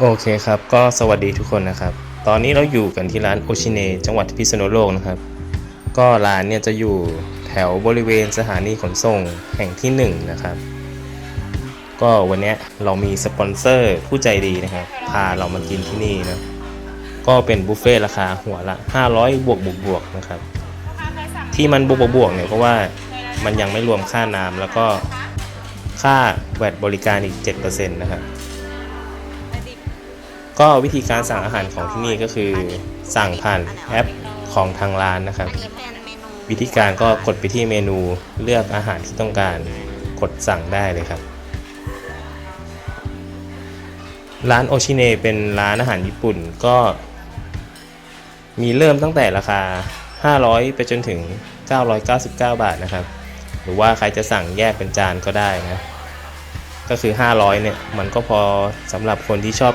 โอเคครับ ก็สวัสดีทุกคนนะครับ ตอนนี้เราอยู่กันที่ร้านโอชิเนจังหวัดพิษณุโลกนะครับ ก็ร้านเนี่ยจะอยู่แถวบริเวณสถานีขนส่งแห่งที่ 1 นะครับ ก็วันนี้เรามีสปอนเซอร์ผู้ใจดีนะครับ พาเรามากินที่นี่นะ ก็เป็นบุฟเฟ่ราคาหัวละ 500 บวกบวกบวกนะครับ ที่มันบวกบวกบวกเนี่ยเพราะว่ามันยังไม่รวมค่าน้ำแล้วก็ค่าแวดบริการอีก 7%นะครับ ก็วิธีการสั่งอาหารของที่นี่ก็คือสั่งผ่านแอปของทางร้านนะครับ วิธีการก็กดไปที่เมนูเลือกอาหารที่ต้องการกดสั่งได้เลยครับ ร้านโอชิเนเป็นร้านอาหารญี่ปุ่นก็ มีเริ่มตั้งแต่ราคา 500 ไปจนถึง 999 บาทนะครับ หรือว่าใครจะสั่งแยกเป็นจานก็ได้นะ ก็คือ 500 เนี่ย มันก็พอสำหรับคนที่ชอบ